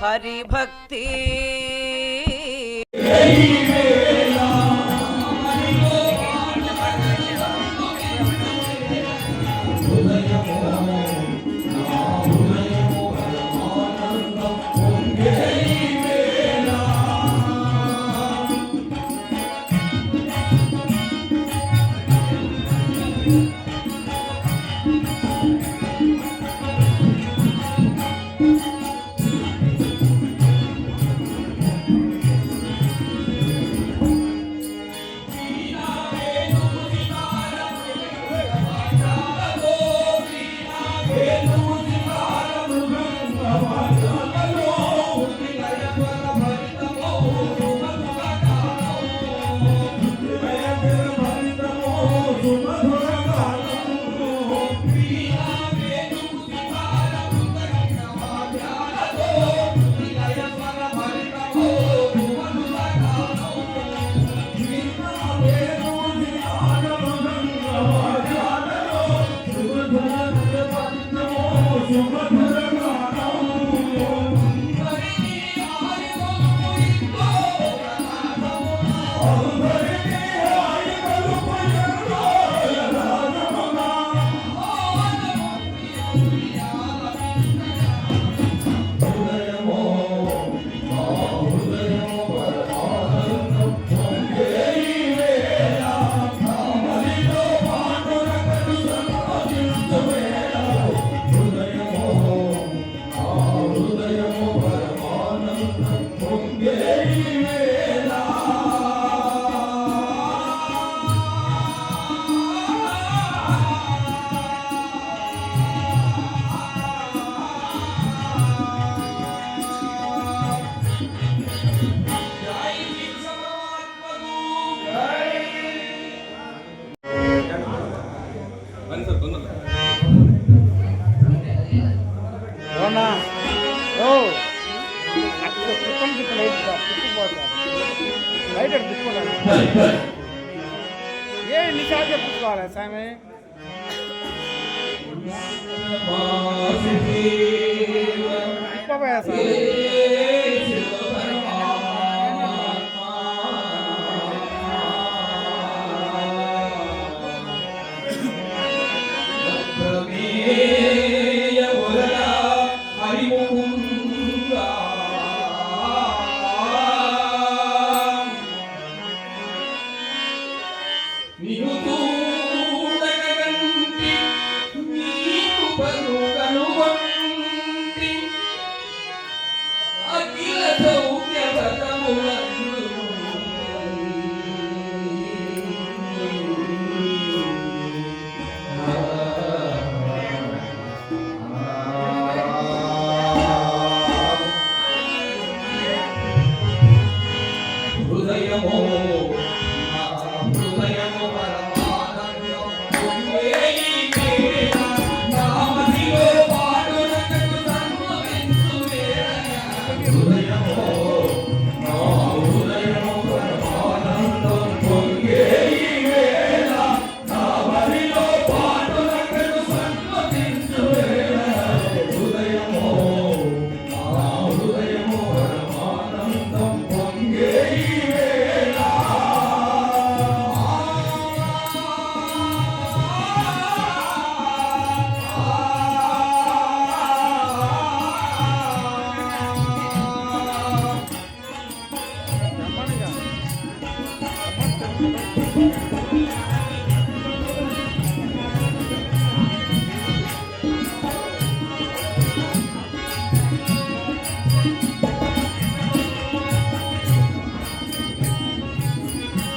हरि भक्ति ပါလားဆိုင်မဲပပရဆိုင်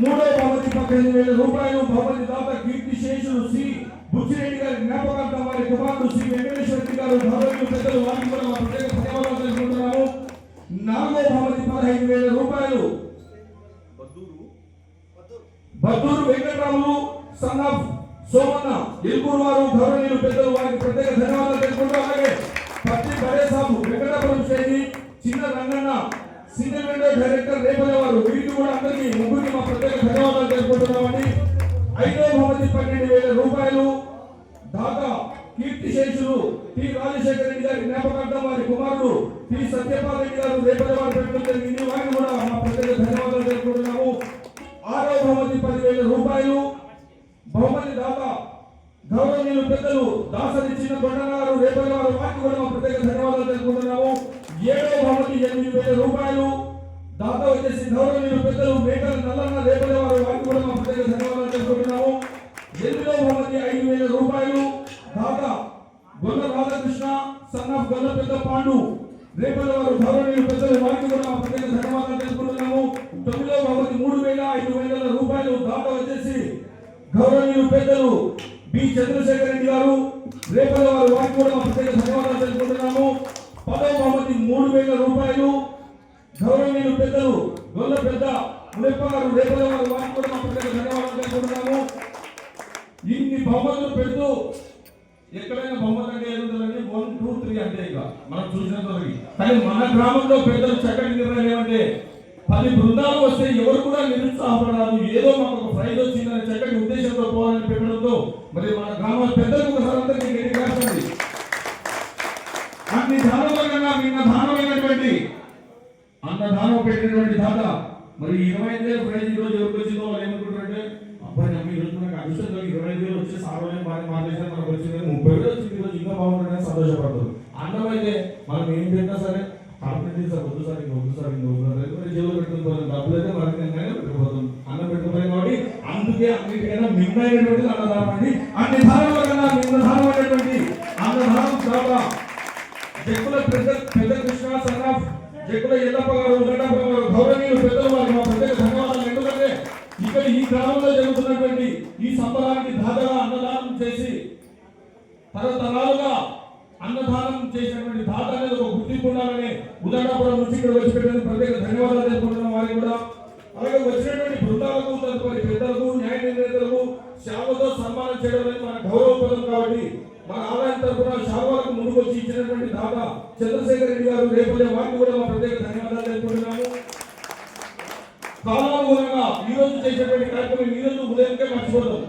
మూడో భవతి పద్దెనిమిది వేల రూపాయలు భవతి దాత కీర్తి శేషులు శ్రీ బుచ్చిరెడ్డి గారి జ్ఞాపకార్థం వారి కుమారుడు సి. వెంకటేశ్వర గారు భవతి పెద్దలు వారికి కూడా మా ప్రత్యేక ధన్యవాదాలు తెలుసుకుంటున్నాము నాలుగో భవతి పదహైదు వేల రూపాయలు. బద్దూరు వెంకటరాములు సన్ ఆఫ్ సోమన్న ఇరుకూరు వారు గౌరవనీయులు పెద్దలు వారికి ప్రత్యేక ధన్యవాదాలు తెలుసుకుంటూ అలాగే పత్తి పడేసాము వెంకటాపురం శ్రేణి Chinna Ranganna single window director Repalle వారు వీరికి కూడా అందరికీ ముగ్గురికి మా ప్రత్యేక ధన్యవాదాలు తెలుపుకుంటున్నామండి. ఐదో భవతి పన్నెండు వేల రూపాయలు. దాత కీర్తి శేషులు టి రాజశేఖర రెడ్డి గారి జ్ఞాపకార్థం వారి కుమారుడు టి సత్యపాల్ రెడ్డి గారు రేపల్లె వారు పెట్టడం జరిగింది. కోటి ఎనిమిది వేల రూపాయలు. దాంతో వచ్చేసి గౌరవనీయులు పెద్దలు మేకల నల్లన్న రేపటి వారు వారికి కూడా మా ప్రత్యేక ధన్యవాదాలు తెలుపుకుంటున్నాము. ఎనిమిదో బహుమతి ఐదు వేల రూపాయలు. దాకా గొల్ల రాధాకృష్ణ సన్ ఆఫ్ గొల్ల పెద్ద పాండు రేపటి వారు గౌరవనీయులు పెద్దలు వారికి కూడా మా ప్రత్యేక ధన్యవాదాలు తెలుపుకుంటున్నాము. తొమ్మిదో బహుమతి మూడు వేల ఐదు వేల రూపాయలు. దాకా వచ్చేసి గౌరవనీయులు పెద్దలు బి చంద్రశేఖర్ రెడ్డి గారు రేపటి వారు వారికి కూడా మా ప్రత్యేక ధన్యవాదాలు తెలుపుకుంటున్నాము. పదో బహుమతి మూడు వేల రూపాయలు గౌరవనీయులు పెద్దలు గొల్ల పెద్ద మునప్ప గారు రేపటి వారు వారికి కూడా మా ప్రత్యేక ధన్యవాదాలు తెలుపుకుంటున్నాము. ఇన్ని బహుమతులు పెడుతూ ఎక్కడైనా బొమ్మలు అంటే ఏముంటుందండి వన్ టూ త్రీ అంటే ఇక మనం చూసినంత వరకు కానీ మన గ్రామంలో పెద్దలు చక్కటి నిర్ణయం ఏమంటే పది బృందాలు వస్తే ఎవరు కూడా నిరుత్సాహపడరాదు. ఏదో మాకు ఒక ప్రైజ్ వచ్చిందని చక్కటి ఉద్దేశంతో పోవాలని పెట్టడంతో మరి మన గ్రామ పెద్దలకు ఒకసారి అందరికీ గట్టి రాసండి అన్ని దానంలో కన్నా నిన్న దానమైనటువంటి అన్న దానం పెట్టినటువంటి దాత. మరి ఇరవై ఐదు వేలు ప్రైజ్ ఈ రోజు ఎవరికి వచ్చిందో వాళ్ళు ఏమనుకుంటారంటే అబ్బాయి అమ్మ ఈరోజు నాకు అదృష్టం ఇరవై ఐదు వేలు వచ్చి సార్వలే బాగా మార్చేసిన మనకు వచ్చింది ముప్పై వేలు వచ్చింది ఈరోజు ఇంకా బాగుంటుందని సంతోషపడతారు. అన్నం అయితే మనం ఏం పెట్టినా సరే కాంప్లీట్ సార్ వద్దు సార్ ఇంకా వద్దు సార్ ఇంకా వద్దు సార్ ఎందుకంటే జేబులో పెట్టుకుని డబ్బులు అయితే మనకి ఎంతైనా పెట్టుకుపోతాం అన్నం పెట్టుకుపోయాం కాబట్టి అందుకే అన్నిటికైనా మిన్నైనటువంటిది అన్నదానం అండి అన్ని దానంలో కన్నా ధారణ దానమైనటువంటి అన్నదానం చాలా పెద్ద పెద్ద కృష్ణ సన్ ఆఫ్ జక్కుల ఎల్లప్ప గారు ఉదటప్ప గారు గౌరవనీయులు పెద్దలు వారికి మా ప్రత్యేక ధన్యవాదాలు. ఎందుకంటే ఇక్కడ ఈ గ్రామంలో జరుగుతున్నటువంటి ఈ సంబరానికి దాతగా అన్నదానం చేసి తరతరాలుగా అన్నదానం చేసినటువంటి దాత అనేది ఒక గుర్తింపు ఉండాలని ఉదటాపురం నుంచి ఇక్కడ వచ్చి పెట్టినందుకు ప్రత్యేక ధన్యవాదాలు తెలుపుకుంటున్నాం. వారికి కూడా నిర్ణేతలకు సన్మానం చేయడం అనేది మన గౌరవపదం కాబట్టి మన ఆదాయం తరఫున శావాలకు ముందుకు వచ్చి ఇచ్చినటువంటి దాత చంద్రశేఖర్ రెడ్డి గారు లేకపోతే వారికి కూడా మా ప్రత్యేక ధన్యవాదాలు తెలుపుతున్నాము కాలానుగుణంగా ఈ రోజు చేసేటువంటి కార్యక్రమం ఈ రోజు ఉదయంకే మర్చిపోతాం.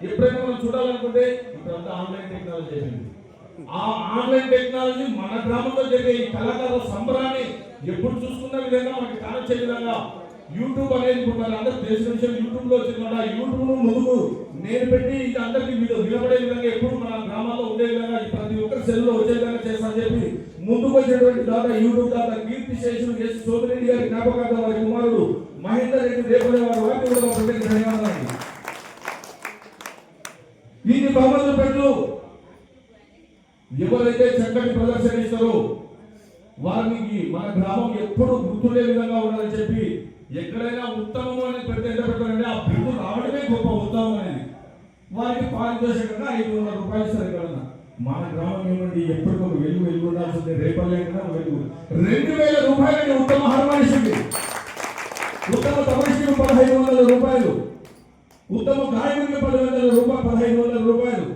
ఎప్పుడైనా మనం చూడాలనుకుంటే ఇప్పుడంతా ఆన్లైన్ టెక్నాలజీ అయిపోయింది. ఆ ఆన్లైన్ టెక్నాలజీ మన గ్రామంలో జరిగే ఈ కళాకారుల సంబరాన్ని ఎప్పుడు చూసుకున్న విధంగా మనకి కానొచ్చే విధంగా యూట్యూబ్ అనేది ఇప్పుడు మన అందరూ దేశ విషయం యూట్యూబ్లో వచ్చింది యూట్యూబ్ను ముందుకు నేను పెట్టి ఇది అందరికి మీరు వినబడే విధంగా ఎప్పుడు మన గ్రామాల్లో ఉండే విధంగా ప్రతి ఒక్కరి సెల్లో వచ్చే విధంగా చేస్తానని చెప్పి ముందుకు వచ్చినటువంటి దాత యూట్యూబ్ దాత కీర్తి శేషులు ఎస్ సోమిరెడ్డి గారి జ్ఞాపకార్థ వారి కుమారుడు మహేందర్ రెడ్డి రేపడే వారు కూడా ప్రత్యేక ధన్యవాదాలు దీన్ని బహుమతులు పెట్టు. ఎవరైతే చక్కటి ప్రదర్శన ఇస్తారో వారికి మన గ్రామం ఎప్పుడు గుర్తుండే విధంగా ఉండాలని చెప్పి ఎక్కడైనా ఉత్తమము అనేది పెడితే ఎంత పెట్టాలంటే ఆ బిల్లు రావడమే గొప్ప ఉత్తమం అనేది. వారికి పారితోషికంగా ఐదు వందల రూపాయలు ఇస్తారు మన గ్రామం ఏమండి ఎప్పటికొక వెలుగు వెలుగు ఉండాల్సింది. రేపల్లే కన్నా వెలుగు రెండు వేల రూపాయలని ఉత్తమ హార్మోనిస్ట్కి ఉత్తమ తమస్కి పదహైదు వందల రూపాయలు. ఉత్తమ గాయకుడికి పది వందల రూపాయలు పదహైదు వందల రూపాయలు.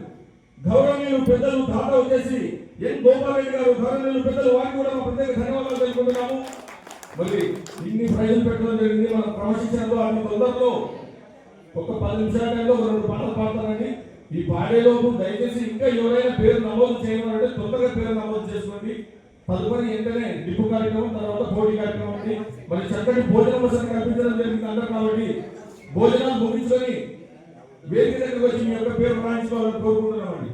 గౌరవనీయులు పెద్దలు తాత వచ్చేసి ఎన్ గోపాలరెడ్డి గారు గౌరవనీయులు పెద్దలు వారికి కూడా మా ప్రత్యేక ధన్యవాదాలు తెలుపుకుంటున్నాము. మళ్ళీ ఇన్ని ప్రైజులు పెట్టడం జరిగింది. మన క్రమశిక్షణలో అన్ని తొందరలో ఒక పది నిమిషాలలో రెండు పాటలు పాడతానండి ఈ పాడేలోపు దయచేసి ఇంకా ఎవరైనా పేరు నమోదు చేయమనంటే తొందరగా పేరు నమోదు చేసుకోండి. తదుపరి వెంటనే డిప్పు కార్యక్రమం తర్వాత పోటీ కార్యక్రమం ఉంది మరి చక్కటి భోజనం వసతి కల్పించడం జరిగింది అందరూ కాబట్టి భోజనాలు ముగించుకొని వేదిక దగ్గరకు వచ్చి మీ యొక్క పేరు రాయించుకోవాలని కోరుకుంటున్నామండి.